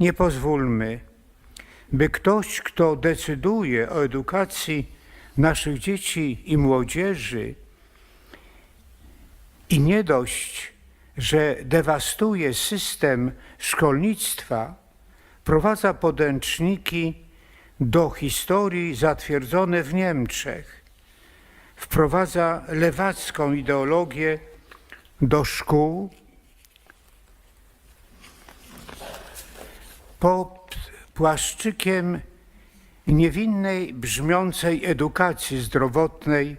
Nie pozwólmy, by ktoś, kto decyduje o edukacji naszych dzieci i młodzieży, i nie dość, że dewastuje system szkolnictwa, prowadza podręczniki do historii zatwierdzone w Niemczech, wprowadza lewacką ideologię do szkół, pod płaszczykiem niewinnej, brzmiącej edukacji zdrowotnej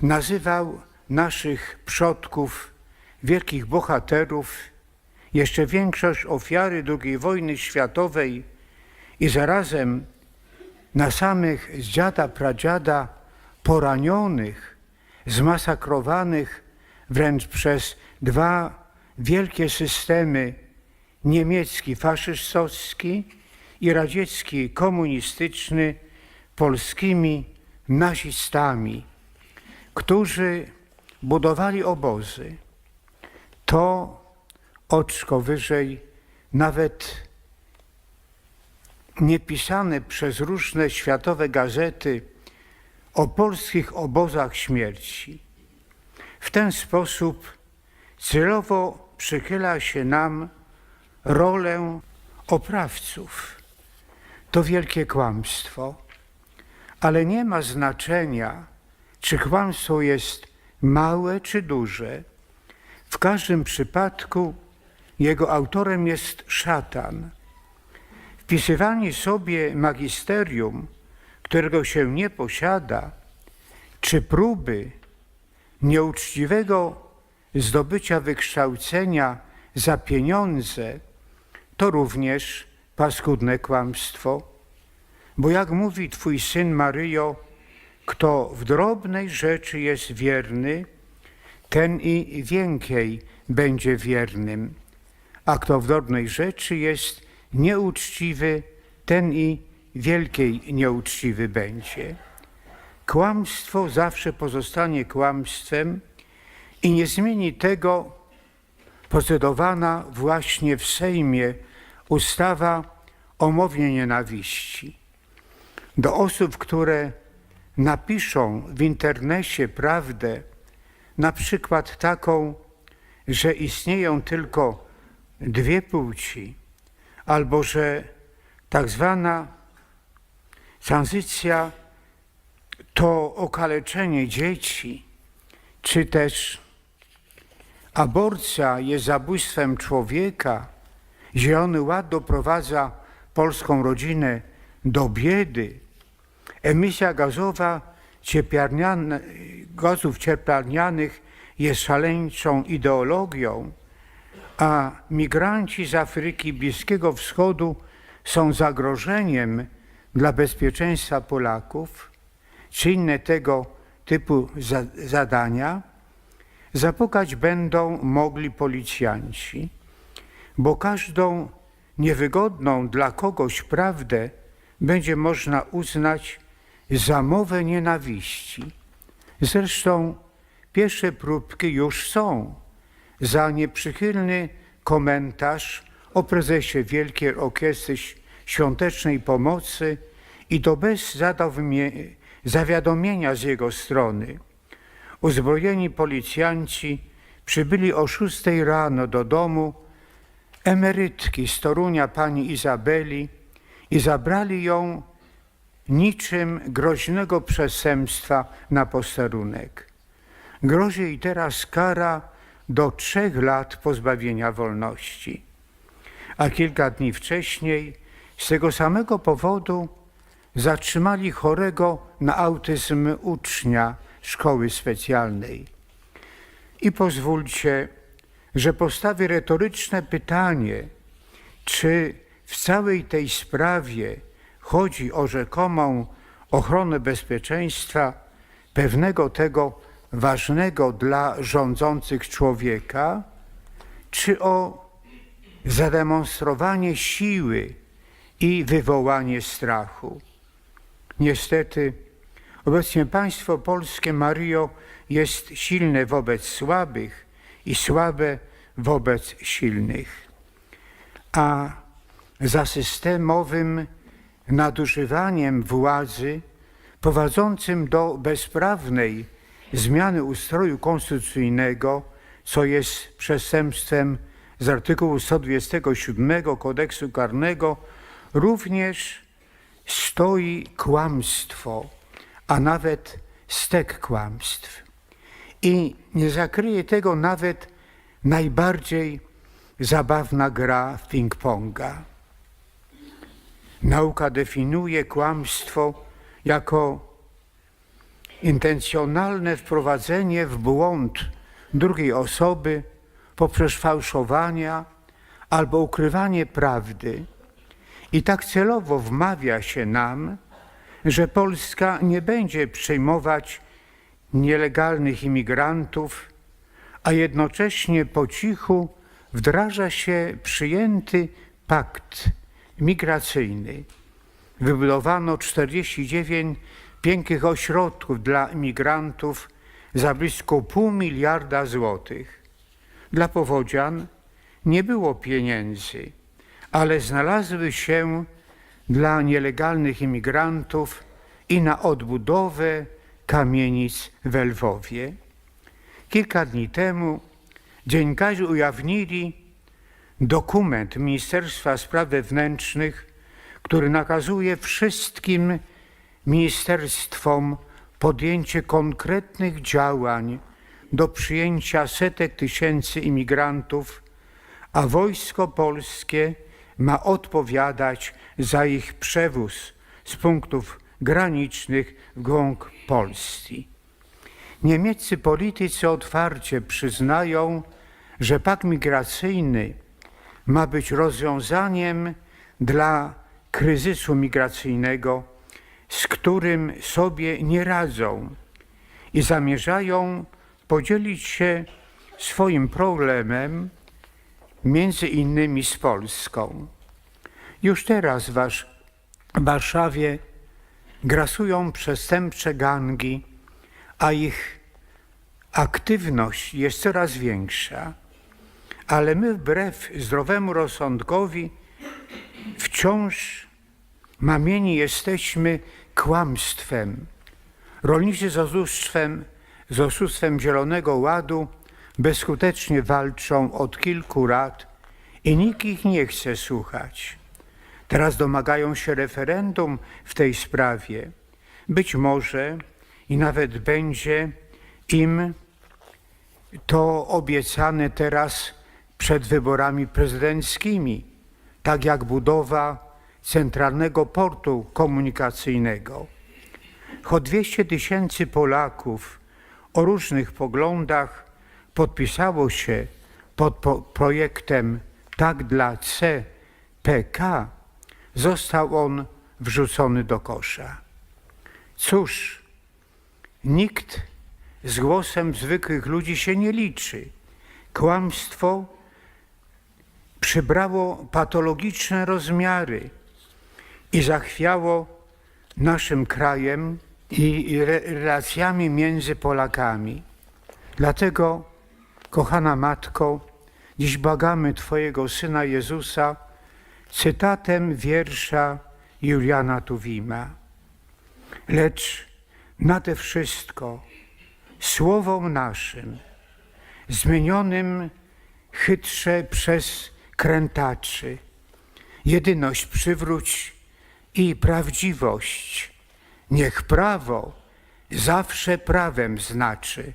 nazywał naszych przodków, wielkich bohaterów, jeszcze większość ofiary II wojny światowej i zarazem na samych z dziada pradziada poranionych, zmasakrowanych wręcz przez dwa wielkie systemy niemiecki faszystowski i radziecki komunistyczny polskimi nazistami, którzy budowali obozy. To oczko wyżej nawet niepisane przez różne światowe gazety o polskich obozach śmierci. W ten sposób celowo przychyla się nam rolę oprawców. To wielkie kłamstwo, ale nie ma znaczenia, czy kłamstwo jest małe czy duże. W każdym przypadku jego autorem jest szatan. Wpisywanie sobie magisterium, którego się nie posiada, czy próby nieuczciwego zdobycia wykształcenia za pieniądze, to również paskudne kłamstwo. Bo jak mówi Twój syn Maryjo, kto w drobnej rzeczy jest wierny, ten i więcej będzie wiernym, a kto w drobnej rzeczy jest nieuczciwy, ten i wielkiej nieuczciwy będzie. Kłamstwo zawsze pozostanie kłamstwem i nie zmieni tego procedowana właśnie w Sejmie ustawa o mowie nienawiści. Do osób, które napiszą w internecie prawdę, na przykład taką, że istnieją tylko dwie płci, albo że tak zwana tranzycja to okaleczenie dzieci, czy też aborcja jest zabójstwem człowieka, Zielony Ład doprowadza polską rodzinę do biedy, emisja gazowa cieplarniane, gazów cieplarnianych jest szaleńczą ideologią, a migranci z Afryki Bliskiego Wschodu są zagrożeniem dla bezpieczeństwa Polaków, czy inne tego typu za zadania, zapukać będą mogli policjanci, bo każdą niewygodną dla kogoś prawdę będzie można uznać za mowę nienawiści. Zresztą pierwsze próbki już są za nieprzychylny komentarz o prezesie Wielkiej Orkiestry Świątecznej Pomocy i to bez zawiadomienia z jego strony. Uzbrojeni policjanci przybyli o 6 rano do domu emerytki z Torunia pani Izabeli i zabrali ją niczym groźnego przestępstwa na posterunek. Grozi jej teraz kara do trzech lat pozbawienia wolności. A kilka dni wcześniej z tego samego powodu zatrzymali chorego na autyzm ucznia szkoły specjalnej. I pozwólcie, że postawię retoryczne pytanie, czy w całej tej sprawie chodzi o rzekomą ochronę bezpieczeństwa pewnego tego ważnego dla rządzących człowieka, czy o zademonstrowanie siły i wywołanie strachu. Niestety, obecnie państwo polskie, Mario, jest silne wobec słabych i słabe wobec silnych. a za systemowym nadużywaniem władzy prowadzącym do bezprawnej zmiany ustroju konstytucyjnego, co jest przestępstwem z artykułu 127 kodeksu karnego, również stoi kłamstwo, a nawet stek kłamstw. I nie zakryje tego nawet najbardziej zabawna gra ping-ponga. Nauka definiuje kłamstwo jako intencjonalne wprowadzenie w błąd drugiej osoby poprzez fałszowania albo ukrywanie prawdy. I tak celowo wmawia się nam, że Polska nie będzie przyjmować nielegalnych imigrantów, a jednocześnie po cichu wdraża się przyjęty pakt migracyjny. Wybudowano 49 pięknych ośrodków dla imigrantów za blisko pół miliarda złotych. Dla powodzian nie było pieniędzy, ale znalazły się dla nielegalnych imigrantów i na odbudowę kamienic w Lwowie. Kilka dni temu dziennikarze ujawnili dokument Ministerstwa Spraw Wewnętrznych, który nakazuje wszystkim ministerstwom podjęcie konkretnych działań do przyjęcia setek tysięcy imigrantów, a wojsko polskie ma odpowiadać za ich przewóz z punktów granicznych w głąb Polski. Niemieccy politycy otwarcie przyznają, że pakt migracyjny ma być rozwiązaniem dla kryzysu migracyjnego, z którym sobie nie radzą i zamierzają podzielić się swoim problemem między innymi z Polską. Już teraz w Warszawie grasują przestępcze gangi, a ich aktywność jest coraz większa. Ale my wbrew zdrowemu rozsądkowi wciąż mamieni jesteśmy kłamstwem. Rolnicy z oszustwem, z oszustwem Zielonego Ładu bezskutecznie walczą od kilku lat i nikt ich nie chce słuchać. Teraz domagają się referendum w tej sprawie. Być może i nawet będzie im to obiecane teraz przed wyborami prezydenckimi, tak jak budowa centralnego portu komunikacyjnego. Choć 200 tysięcy Polaków o różnych poglądach podpisało się pod projektem Tak dla CPK, został on wrzucony do kosza. Cóż, nikt z głosem zwykłych ludzi się nie liczy. Kłamstwo przybrało patologiczne rozmiary i zachwiało naszym krajem i relacjami między Polakami. Dlatego, kochana Matko, dziś błagamy Twojego Syna Jezusa cytatem wiersza Juliana Tuwima. Lecz nade wszystko słowom naszym, zmienionym chytrze przez krętaczy, jedyność przywróć i prawdziwość. Niech prawo zawsze prawem znaczy,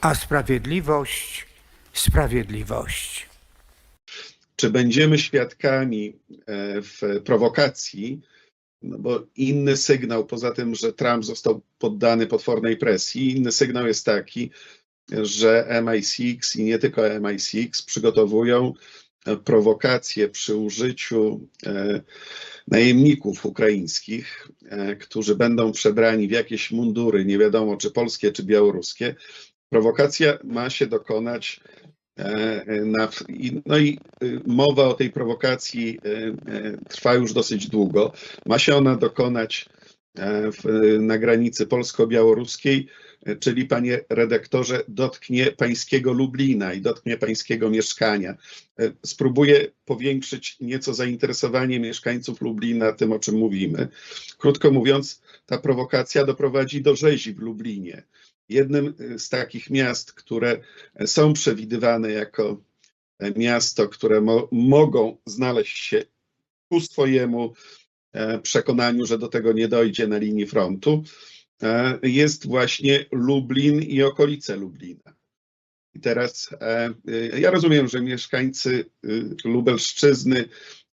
a sprawiedliwość sprawiedliwość. Czy będziemy świadkami e, w prowokacji, no bo inny sygnał, poza tym, że Trump został poddany potwornej presji, inny sygnał jest taki, że MI6 i nie tylko MI6 przygotowują prowokacje przy użyciu e, najemników ukraińskich, e, którzy będą przebrani w jakieś mundury, nie wiadomo czy polskie, czy białoruskie. Prowokacja ma się dokonać e, na, no i mowa o tej prowokacji trwa już dosyć długo. Ma się ona dokonać e, w, na granicy polsko-białoruskiej, e, czyli panie redaktorze, dotknie pańskiego Lublina i dotknie pańskiego mieszkania. E, Spróbuję powiększyć nieco zainteresowanie mieszkańców Lublina tym, o czym mówimy. Krótko mówiąc, ta prowokacja doprowadzi do rzezi w Lublinie. Jednym z takich miast, które są przewidywane jako miasto, które mo mogą znaleźć się ku swojemu przekonaniu, że do tego nie dojdzie na linii frontu, e, jest właśnie Lublin i okolice Lublina. I teraz e, e, ja rozumiem, że mieszkańcy y, Lubelszczyzny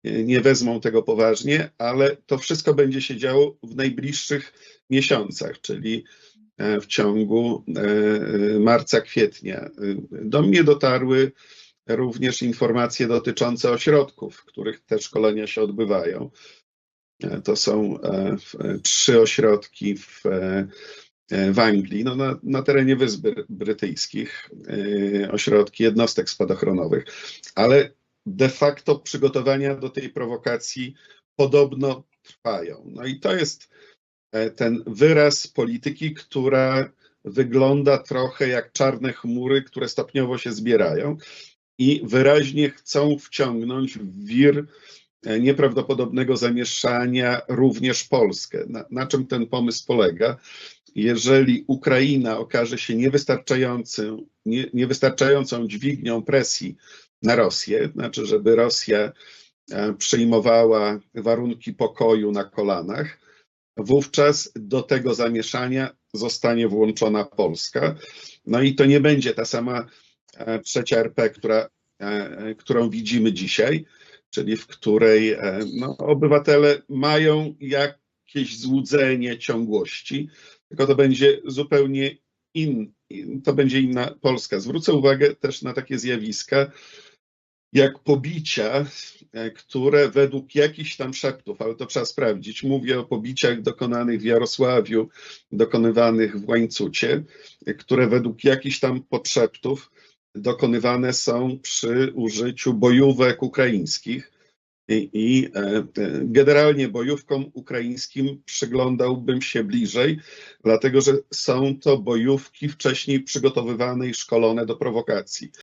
y, nie wezmą tego poważnie, ale to wszystko będzie się działo w najbliższych miesiącach, czyli e, w ciągu e, e, marca, kwietnia. Y, Do mnie dotarły również informacje dotyczące ośrodków, w których te szkolenia się odbywają. E, To są e, e, trzy ośrodki w, w Anglii, no na, na terenie Wysp Bry- Brytyjskich, ośrodki jednostek spadochronowych, ale de facto przygotowania do tej prowokacji podobno trwają. No i to jest ten wyraz polityki, która wygląda trochę jak czarne chmury, które stopniowo się zbierają i wyraźnie chcą wciągnąć w wir nieprawdopodobnego zamieszania również Polskę. Na, na czym ten pomysł polega? Jeżeli Ukraina okaże się niewystarczającym, nie, niewystarczającą dźwignią presji na Rosję, znaczy, żeby Rosja e, przyjmowała warunki pokoju na kolanach, wówczas do tego zamieszania zostanie włączona Polska. No i to nie będzie ta sama e, trzecia RP, która, e, którą widzimy dzisiaj, czyli w której e, no, obywatele mają jakieś złudzenie ciągłości, tylko to będzie zupełnie in, to będzie inna Polska. Zwrócę uwagę też na takie zjawiska, jak pobicia, e, które według jakichś tam szeptów, ale to trzeba sprawdzić, mówię o pobiciach dokonanych w Jarosławiu, dokonywanych w Łańcucie, które według jakichś tam podszeptów dokonywane są przy użyciu bojówek ukraińskich. I, i e, generalnie bojówkom ukraińskim przyglądałbym się bliżej, dlatego że są to bojówki wcześniej przygotowywane i szkolone do prowokacji.